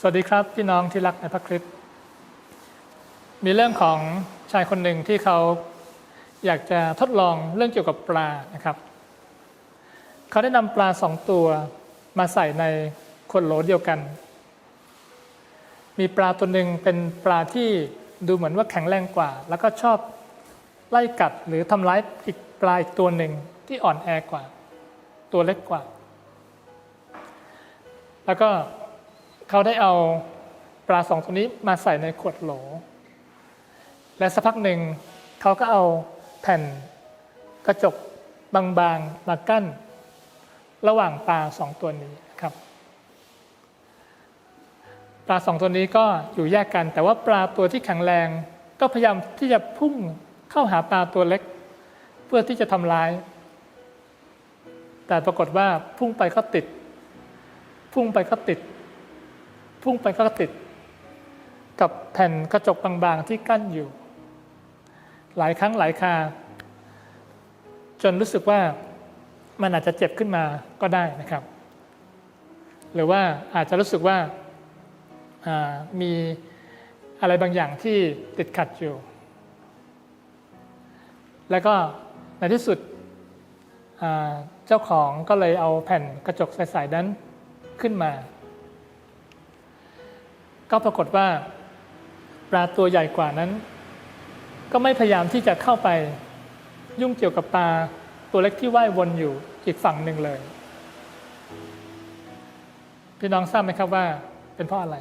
สวัสดีครับพี่น้องที่รักในพระคริสต์มีเรื่องของชายคนหนึ่งที่เขาอยากจะทดลองเรื่องเกี่ยวกับปลานะครับ เขาได้นำปลาสองตัวมาใส่ในขวดโหลเดียวกัน มีปลาตัวหนึ่งเป็นปลาที่ดูเหมือนว่าแข็งแรงกว่า แล้วก็ชอบไล่กัดหรือทำร้ายอีกปลาอีกตัวหนึ่งที่อ่อนแอกว่า ตัวเล็กกว่า แล้วก็ เขาได้เอาปลาสองตัวนี้มาใส่ในขวดโหล และสักพักหนึ่งเขาก็เอาแผ่นกระจกบางๆมากั้น ระหว่างปลาสองตัวนี้ครับ ปลาสองตัวนี้ก็อยู่แยกกัน แต่ว่าปลาตัวที่แข็งแรง ก็พยายามที่จะพุ่งเข้าหาปลาตัวเล็ก เพื่อที่จะทำร้าย แต่ปรากฏว่าพุ่งไปก็ติด พุ่งไปก็ติด พุ่งไปก็ติดกับแผ่นกระจกบางๆที่กั้นอยู่ หลายครั้งหลายคา จนรู้สึกว่ามันอาจจะเจ็บขึ้นมาก็ได้นะครับ หรือว่าอาจจะรู้สึกว่าามีอะไรบางอย่างที่ติดขัดอยู่ แล้วก็ในที่สุดเจ้าของก็เลยเอาแผ่นกระจกใสๆนั้นขึ้นมา ก็ปรากฏว่า ปลาตัวใหญ่กว่านั้น ก็ไม่พยายามที่จะเข้าไป ยุ่งเกี่ยวกับปลาตัวเล็กที่ว่ายวนอยู่อีกฝั่งหนึ่งเลย พี่น้องทราบไหมครับว่า เป็นเพราะอะไร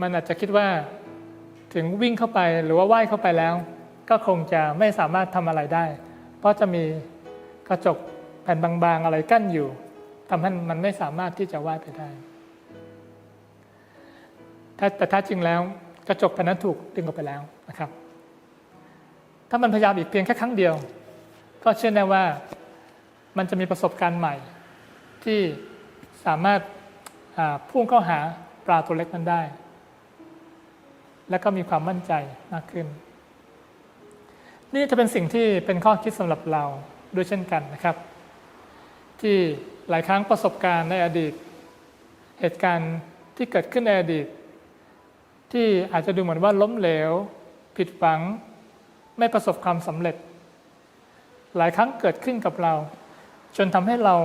มันอาจจะคิดว่า ถึงวิ่งเข้าไปหรือว่าว่ายเข้าไปแล้ว ก็คงจะไม่สามารถทำอะไรได้ เพราะจะมีกระจกแผ่นบางๆอะไรกั้นอยู่ทำให้มันไม่สามารถที่จะว่ายไปได้ ถ้าแต่ถ้าจริงแล้วกระจกแผ่นนั้นถูกดึงออกไปแล้วนะครับ ถ้ามันพยายามอีกเพียงแค่ครั้งเดียว ก็เชื่อแน่ว่ามันจะมีประสบการณ์ใหม่ ที่สามารถพุ่งเข้าหาปลาตัวเล็กนั้นได้ และก็มีความมั่นใจมากขึ้น นี่จะเป็นสิ่งที่เป็นข้อคิดสำหรับเราด้วยเช่นกันนะครับ ที่หลายครั้งประสบการณ์ในอดีต เหตุการณ์ที่เกิดขึ้นในอดีต ที่อาจจะดูเหมือนว่าล้มเหลว ผิดหวัง ไม่ประสบความสำเร็จ หลายครั้งเกิดขึ้นกับเรา จนทำให้เรา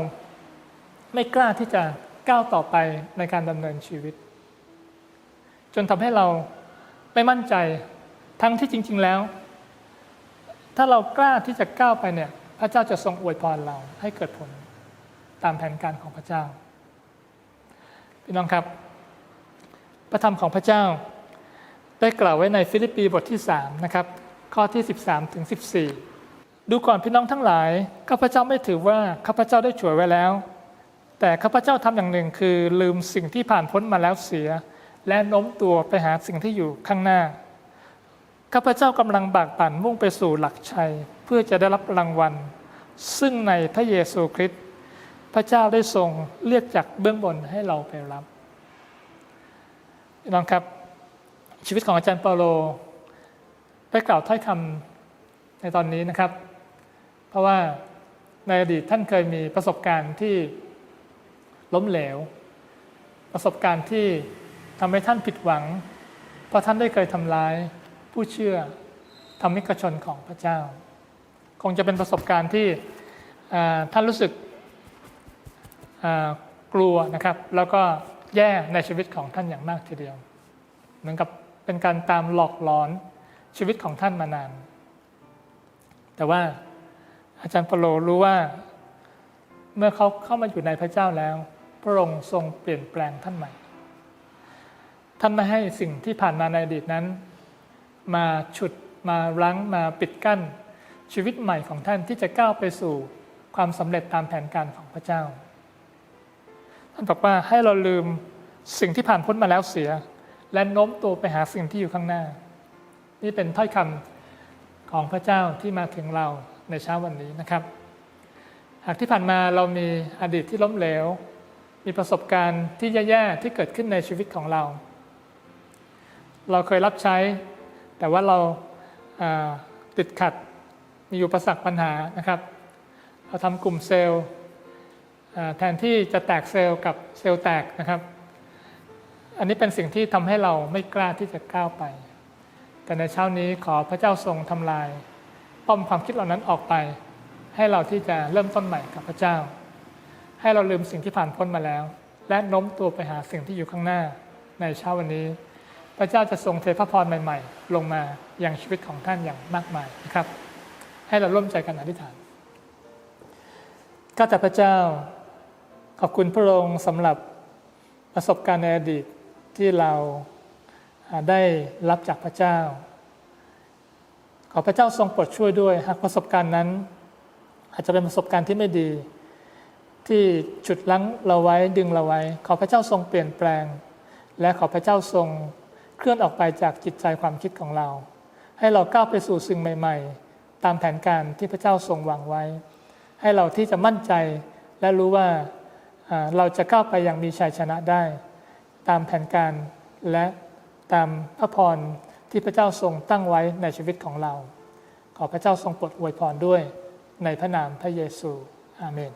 ไม่กล้าที่จะก้าวต่อไปในการดำเนินชีวิต จนทำให้เราไม่มั่นใจทั้งที่จริง ๆแล้ว ถ้าเรากล้าที่จะก้าวไปเนี่ยพระเจ้าจะทรงอวยพรเราให้เกิดผลตามแผนการของพระเจ้า พี่น้องครับ พระธรรมของพระเจ้า ได้กล่าวไว้ในฟิลิปปีบทที่3นะครับข้อที่ 13ถึง14 ดูก่อนพี่น้องทั้งหลายข้าพเจ้าไม่ถือว่าข้าพเจ้าได้ฉวยไว้แล้ว แต่ข้าพเจ้าทำอย่างหนึ่งคือลืมสิ่งที่ผ่านพ้นมาแล้วเสีย และโน้มตัวไปหาสิ่งที่อยู่ข้างหน้าข้าพเจ้ากำลังบากบั่นมุ่งไปสู่หลักชัย เพื่อจะได้รับรางวัล ซึ่งในพระเยซูคริสต์พระเจ้าได้ทรงเรียกจากเบื้องบนให้เราไปรับน้องครับ ชีวิตของอาจารย์เปาโลได้กล่าวถ้อยคำในตอนนี้นะครับ เพราะว่าในอดีตท่านเคยมีประสบการณ์ที่ล้มเหลว ประสบการณ์ที่ทำให้ท่านผิดหวัง เพราะท่านได้เคยทำร้ายผู้เชื่อทำมิกชนของพระเจ้า คงจะเป็นประสบการณ์ที่ท่านรู้สึกกลัวนะครับ แล้วก็แย่ในชีวิตของท่านอย่างมากทีเดียว เหมือนกับ เป็นการตามหลอกหลอนชีวิตของท่านมานาน แต่ว่าอาจารย์เปโลรู้ว่า เมื่อเขาเข้ามาอยู่ในพระเจ้าแล้ว พระองค์ทรงเปลี่ยนแปลงท่านใหม่ ท่านไม่ให้สิ่งที่ผ่านมาในอดีตนั้น มาฉุดมารั้งมาปิดกั้น ชีวิตใหม่ของท่านที่จะก้าวไปสู่ความสำเร็จตามแผนการของพระเจ้า ท่านบอกว่าให้เราลืมสิ่งที่ผ่านพ้นมาแล้วเสีย และโน้มตัวไปหาสิ่งที่อยู่ข้างหน้า นี่เป็นถ้อยคำของพระเจ้าที่มาถึงเราในเช้าวันนี้นะครับ หากที่ผ่านมาเรามีอดีตที่ล้มเหลว มีประสบการณ์ที่แย่ๆที่เกิดขึ้นในชีวิตของเรา เราเคยรับใช้ แต่ว่าเราอ่าติดขัดมีอุปสรรคปัญหานะครับเราทำกลุ่มเซลล์แทนที่จะแตกเซลล์กับเซลล์แตกนะครับ อันนี้เป็นสิ่งที่ทำให้เราไม่กล้าที่จะก้าวไป แต่ในเช้านี้ขอพระเจ้าทรงทำลาย ป้อมความคิดเหล่านั้นออกไป ให้เราที่จะเริ่มต้นใหม่กับพระเจ้า ให้เราลืมสิ่งที่ผ่านพ้นมาแล้ว และโน้มตัวไปหาสิ่งที่อยู่ข้างหน้า ในเช้าวันนี้ พระเจ้าจะทรงเทพระพรใหม่ ๆ ลงมาอย่างชีวิตของท่านอย่างมากมายนะครับ ให้เราร่วมใจกันอธิษฐานข้าแต่พระเจ้า ขอบคุณพระองค์สำหรับประสบการณ์ในอดีต ที่เราได้รับจากพระเจ้า ขอพระเจ้าทรงโปรดช่วยด้วย หากประสบการณ์นั้น อาจจะเป็นประสบการณ์ที่ไม่ดี ที่ฉุดลั้งเราไว้ดึงเราไว้ ขอพระเจ้าทรงเปลี่ยนแปลง และขอพระเจ้าทรงเคลื่อนออกไปจากจิตใจความคิดของเรา ให้เราก้าวไปสู่สิ่งใหม่ ๆ ตามแผนการที่พระเจ้าทรงวางไว้ ให้เราที่จะมั่นใจและรู้ว่าเราจะก้าวไปอย่างมีชัยชนะได้ ตามแผนการและตามพระพรที่พระเจ้าทรงตั้งไว้ในชีวิตของเรา ขอพระเจ้าทรงโปรดอวยพรด้วยในพระนามพระเยซู อาเมน